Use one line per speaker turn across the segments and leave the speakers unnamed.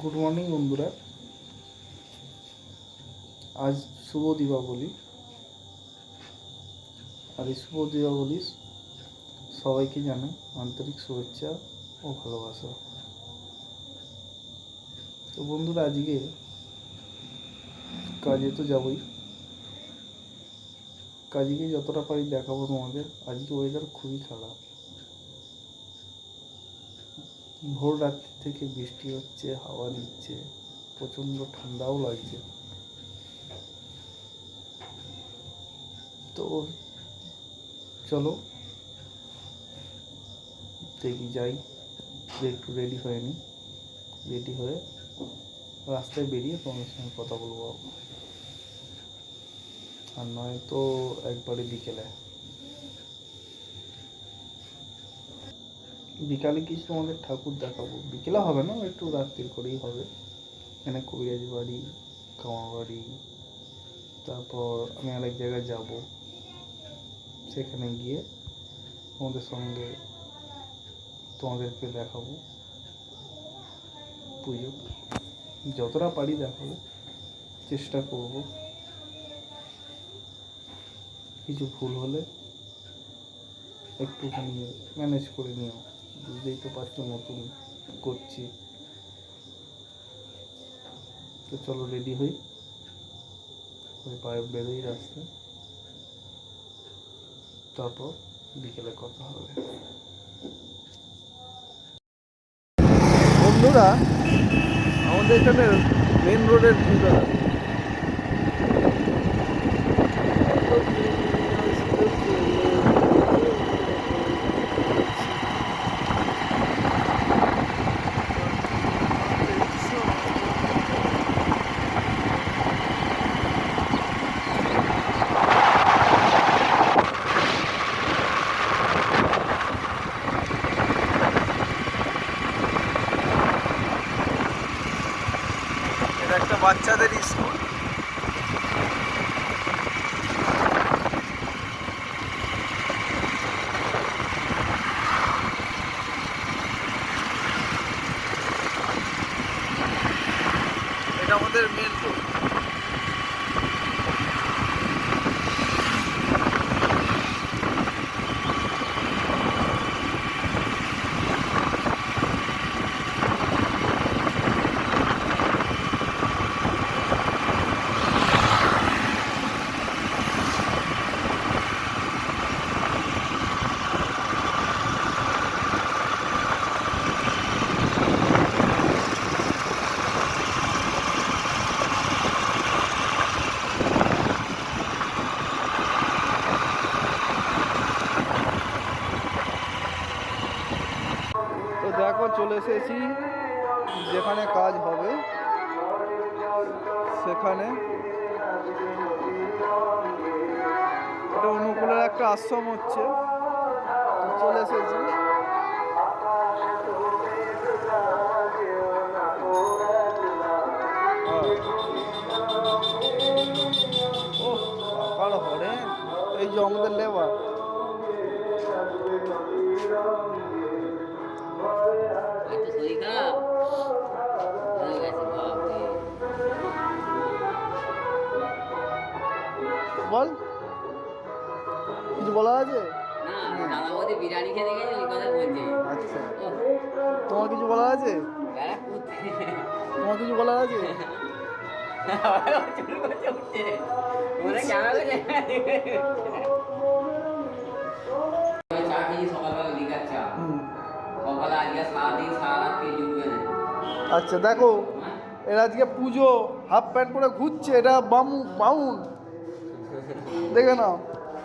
Good morning বন্ধুরা। আজ শুভ দীপাবলি। আর এই শুভ দীপাবলি সবাইকে জানাই আন্তরিক শুভেচ্ছা ও ভালোবাসা। তো বন্ধুরা, আজকে কাজে তো যাবই। কাজে যতটা পারি দেখাবো তোমাদের। আজকে ওয়েদার খুবই খারাপ। ভোর রাত্রি থেকে বৃষ্টি হচ্ছে, হাওয়া দিচ্ছে, প্রচণ্ড ঠান্ডাও লাগছে। তো চলো, দেখি যাই একটু রেডি হয়ে নিই রেডি হয়ে রাস্তায় বেরিয়ে তোমাদের সঙ্গে কথা বলব। আর নয় তো একবারে বিকেলে। বিকালে কিছু আমাদের ঠাকুর দেখাবো। বিকেলে হবে না, একটু রাত্রির করেই হবে। এখানে কবিরাজ বাড়ি, কামার বাড়ি, তারপর আমি আরেক জায়গায় যাব। সেখানে গিয়ে তোমাদের সঙ্গে তোমাদেরকে দেখাবো। পুজো। যতটা পারি দেখাবো, চেষ্টা করব। কিছু ভুল হলে একটুখানি ম্যানেজ করে নিও। বুঝতেই তো পারছ নতুন করছি। তো চলো রেডি হই। ওই পায়ে বেরোই রাস্তায়। তারপর বিকেলে কথা হবে। বন্ধুরা, আমাদের এখানে মেন রোডের ভিতরে এটা একটা বাচ্চাদের স্কুল এটা আমাদের মেন রোড তো দেখো চলে এসেছি, যেখানে কাজ হবে, সেখানে। এটা অনুকূলের একটা আশ্রম হচ্ছে, চলে এসেছি। ও সকাল হরে, এই যে আমাদের লেবার। আচ্ছা।
ও।
তোমার কিছু বলার আছে? তোমার কিছু বলার আছে?
চুল করতে উঠছে। ওরা ক্যামেরা চা খেয়ে সকালবেলা লিকার চা।
হুম।
আজকে সারাদিন সারা রাত পেয়ে জুটবে না
আচ্ছা দেখো এর আজকে পুজো হাফ প্যান্ট পরে ঘুরছে এটা বামু বাউন। দেখে নাও।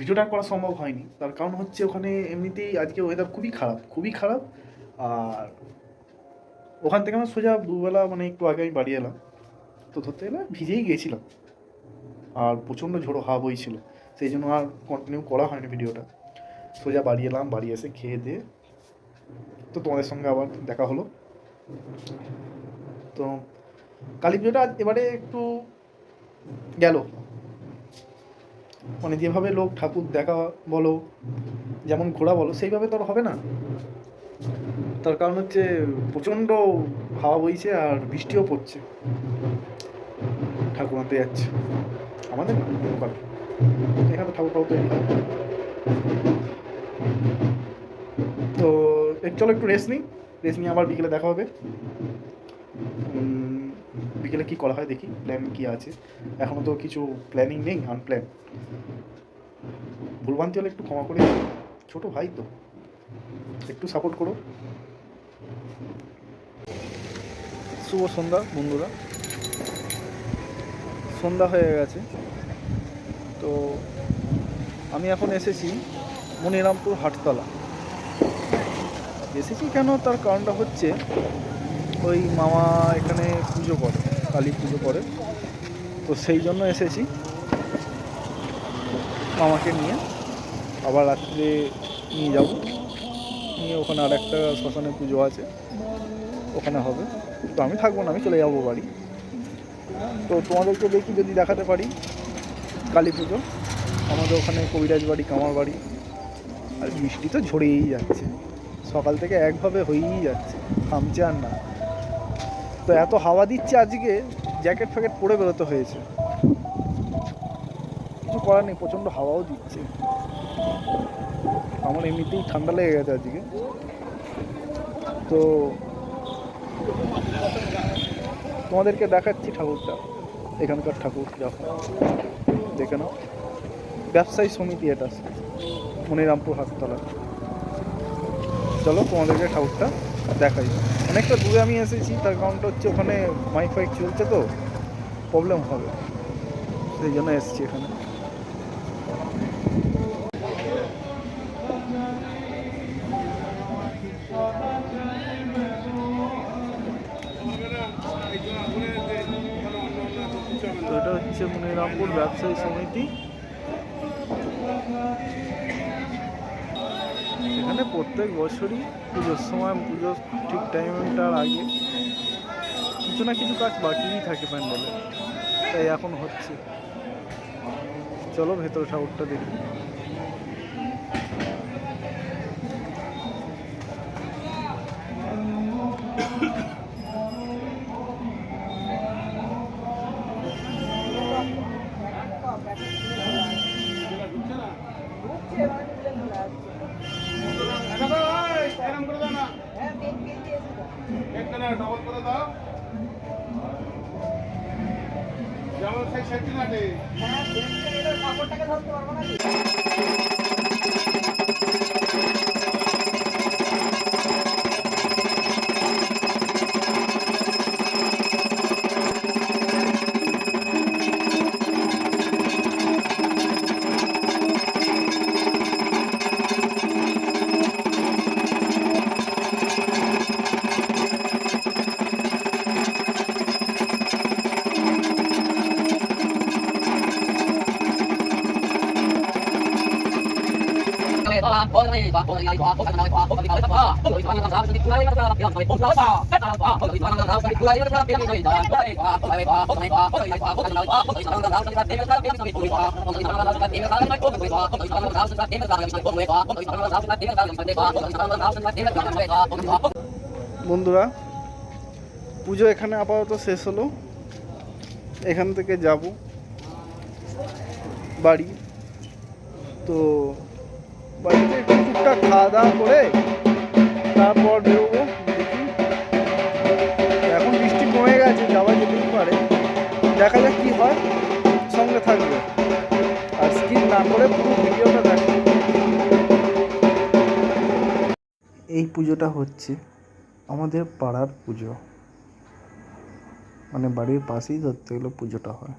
ভিডিওটা করা সম্ভব হয়নি। তার কারণ হচ্ছে ওখানে এমনিতেই আজকে ওয়েদার খুবই খারাপ খুবই খারাপ। আর ওখান থেকে আমরা সোজা দুবেলা মানে একটু আগে আমি বাড়ি এলাম। তো ধরতে গেলে ভিজেই গিয়েছিলাম। আর প্রচণ্ড ঝোড়ো হাওয়া বইছিল। সেই জন্য আর কন্টিনিউ করা হয়নি ভিডিওটা। সোজা বাড়ি এলাম, বাড়ি এসে খেয়ে দিয়ে তো তোমাদের সঙ্গে আবার দেখা হলো। তো কালী পুজোটা এবারে একটু গেল। মানে যেভাবে লোক ঠাকুর দেখা বলো, যেমন ঘোরা বলো, সেইভাবে তো আর হবে না। তার কারণ হচ্ছে প্রচণ্ড হাওয়া বইছে আর বৃষ্টিও পড়ছে। ঠাকুর আনতে যাচ্ছে। আমাদের না এখানে ঠাকুর টাকুর তৈরি তো চলো একটু রেস্ট নিই। রেস্ট নিয়ে আবার বিকেলে দেখা হবে। বিকেলে কি করা হয় দেখি প্ল্যান কি আছে। এখনও তো কিছু প্ল্যানিং নেই আনপ্ল্যান ভুলভ্রান্তি হলে একটু ক্ষমা করে। ছোট ভাই তো। একটু সাপোর্ট করো। শুভ সন্ধ্যা, বন্ধুরা। সন্ধ্যা হয়ে গেছে। তো আমি এখন এসেছি মনিরামপুর হাটতলা। এসেছি কেন? তার কারণটা হচ্ছে ওই মামা এখানে পুজো করে। কালী পুজো করে। তো সেই জন্য এসেছি। মামাকে নিয়ে। আবার রাত্রে নিয়ে যাব। নিয়ে ওখানে আর একটা শ্মশানে পুজো আছে। ওখানে হবে। তো আমি থাকব না, আমি চলে যাব বাড়ি। তো তোমাদেরকে দেখি যদি দেখাতে পারি কালী পুজো। আমাদের ওখানে কবিরাজ বাড়ি, কামার বাড়ি। আর বৃষ্টি তো ঝরেই যাচ্ছে। সকাল থেকে একভাবে হয়েই যাচ্ছে। থামছে আর না। তো এত হাওয়া দিচ্ছে আজকে জ্যাকেট ফ্যাকেট পরে বেরোতে হয়েছে। কিছু করার নেই, প্রচণ্ড হাওয়াও দিচ্ছে। আমার এমনিতেই ঠান্ডা লেগে গেছে আজকে। তো তোমাদেরকে দেখাচ্ছি ঠাকুরটা। এখানকার ঠাকুর যখন দেখে নাও। ব্যবসায়ী সমিতি এটা। মনিরামপুর হাসপাতাল চলো তোমাদেরকে ঠাকুরটা দেখাই। অনেকটা দূরে আমি এসেছি, তার কারণটা হচ্ছে ওখানে মাইক ফাইক চলছে তো প্রবলেম হবে। সেই জন্য এসেছি এখানে। তো এটা হচ্ছে মনিরামপুর ব্যবসায়ী সমিতি। এখানে প্রত্যেক বছরই পুজোর সময় পুজোর ঠিক টাইমটার আগে কিছু না কিছু কাজ বাকিই থাকে প্যান্ডেলে, তাই এখন হচ্ছে। চলো ভেতর ঠাকুরটা দেখি।
যেমন সেই সেটি নাটে
বন্ধুরা পুজো এখানে আপাতত শেষ হলো। এখান থেকে যাব বাড়ি। তো বাড়িতে টুকটাক খাওয়া দাওয়া করে তারপর বেরোবো। এখন বৃষ্টি কমে গেছে, যাওয়া যেতেই পারে। দেখা যাক কী হয়, সঙ্গে থাকবে। আর স্কিপ না করে পুরো ভিডিওটা দেখো। এই পুজোটা হচ্ছে আমাদের পাড়ার পুজো। মানে বাড়ির পাশেই ধরতে গেলে পুজোটা হয়।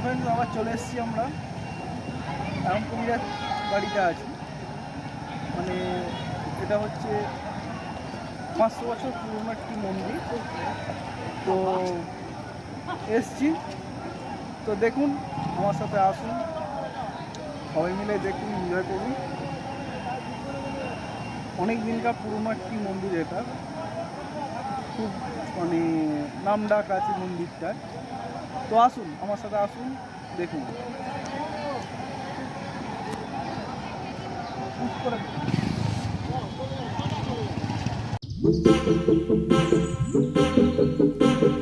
ফ্রেন্ডস আবার চলে এসেছি আমরা। এখন কুমিরার বাড়িতে আছি। মানে এটা হচ্ছে পাঁচশো বছর পুরনো একটি মন্দির। তো এসছি। তো দেখুন, আমার সাথে আসুন। সবাই মিলে দেখুন এনজয় করুন। অনেক দিনকার পুরনো একটি মন্দির এটা। খুব মানে নাম ডাক আছে মন্দিরটার। তো আসুন আমার সাথে আসুন দেখুন Thank you.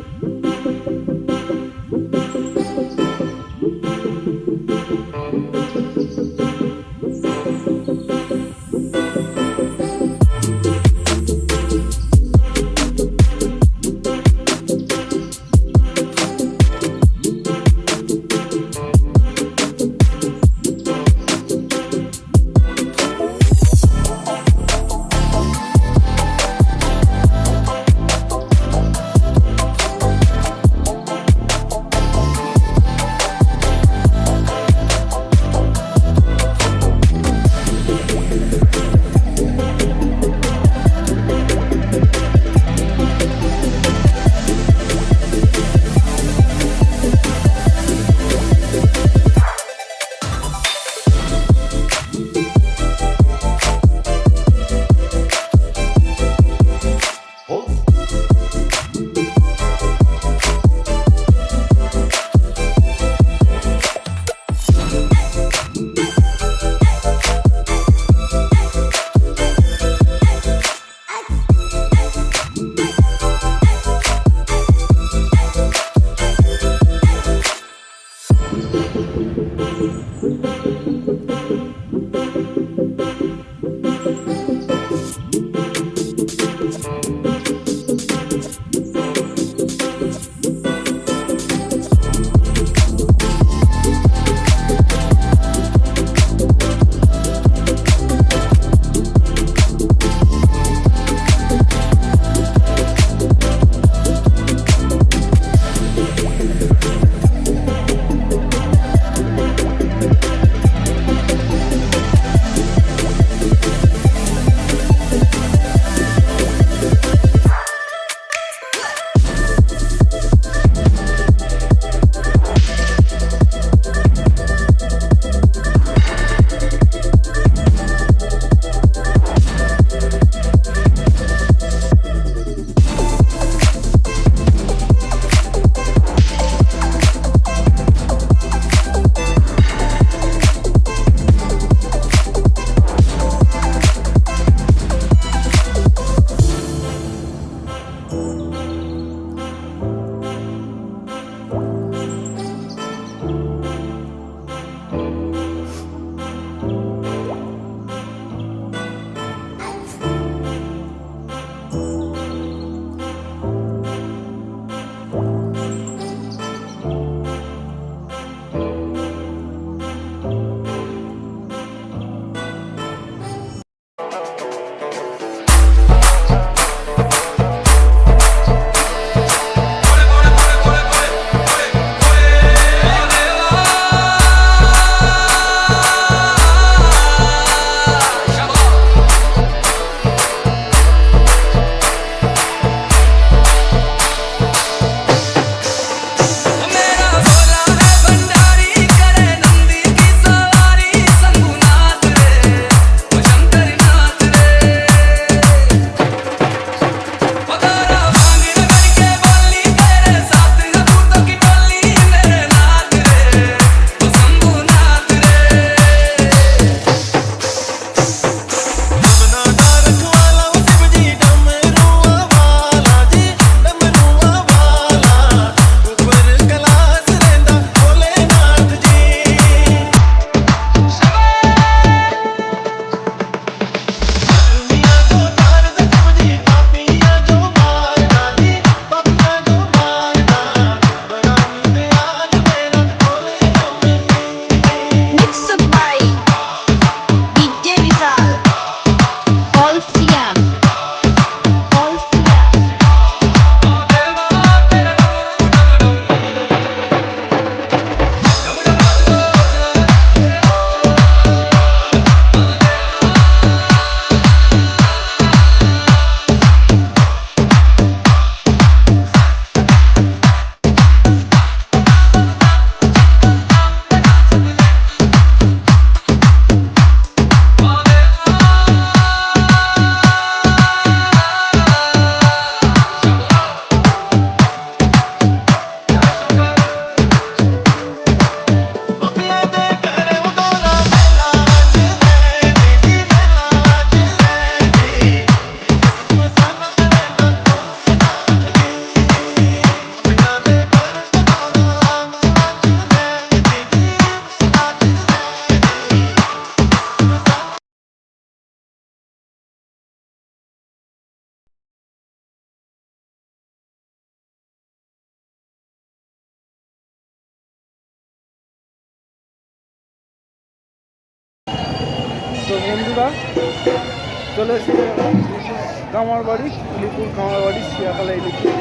চলে এসেছি কামার বাড়ি, লিপুর কামার বাড়ি শিয়াখালা ইলিপুর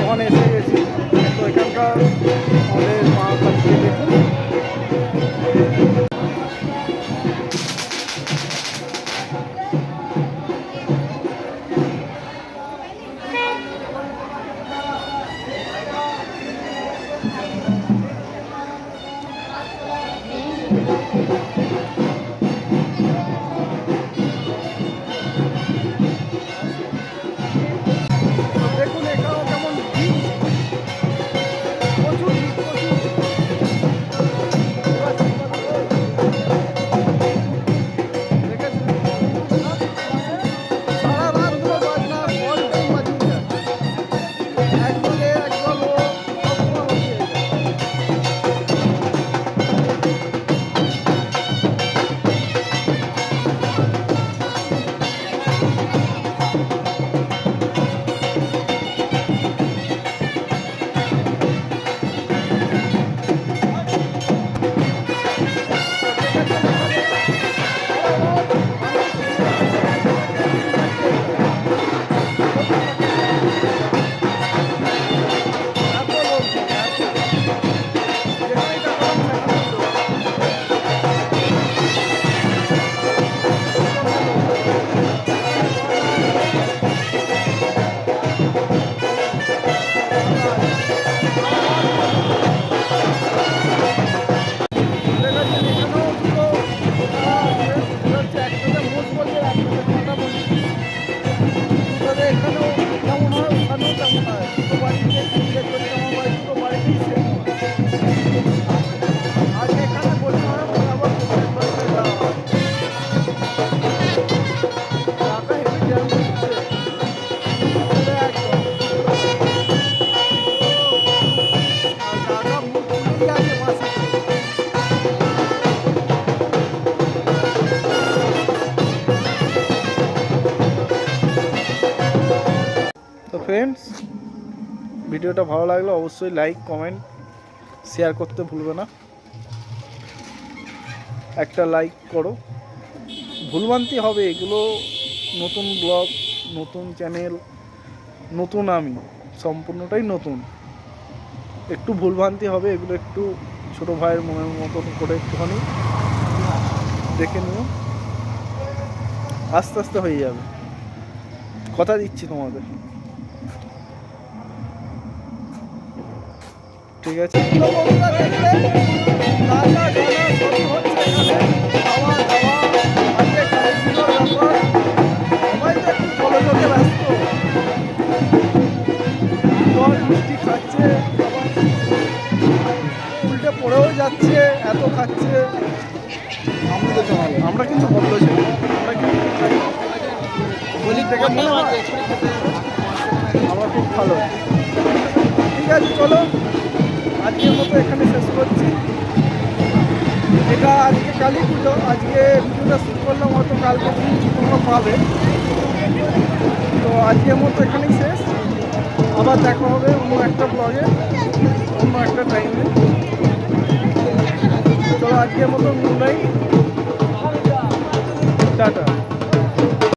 ওখানে এসে গেছি। তো এখানকার আমাদের মা কালীকে দেখুন ভিডিওটা ভালো লাগলে অবশ্যই লাইক কমেন্ট শেয়ার করতে ভুলবে না। একটা লাইক করো। ভুলভ্রান্তি হবে, এগুলো নতুন ব্লগ নতুন চ্যানেল নতুন আমি, সম্পূর্ণটাই নতুন। একটু ভুলভ্রান্তি হবে, এগুলো একটু ছোটো ভাইয়ের মনের মতন করে একটুখানি দেখে নিও। আস্তে আস্তে হয়ে যাবে। কথা দিচ্ছি তোমাদের। ঠিক আছে? পড়েও যাচ্ছে এত খাচ্ছে আমরা কিন্তু বদল আমরা কিন্তু আমরা খুব ভালো। ঠিক আছে, চলো। আজকের মতো এখানে শেষ করছি। এটা আজকে কালী পুজো আজকে ভিডিওটা শ্যুট করলাম, হয়তো কালকে তুমি তোমরা পাবে। তো আজকের মতো এখানেই শেষ। আবার দেখা হবে অন্য একটা ব্লগে অন্য একটা টাইমে চলো আজকের মতো নাইট টাটা।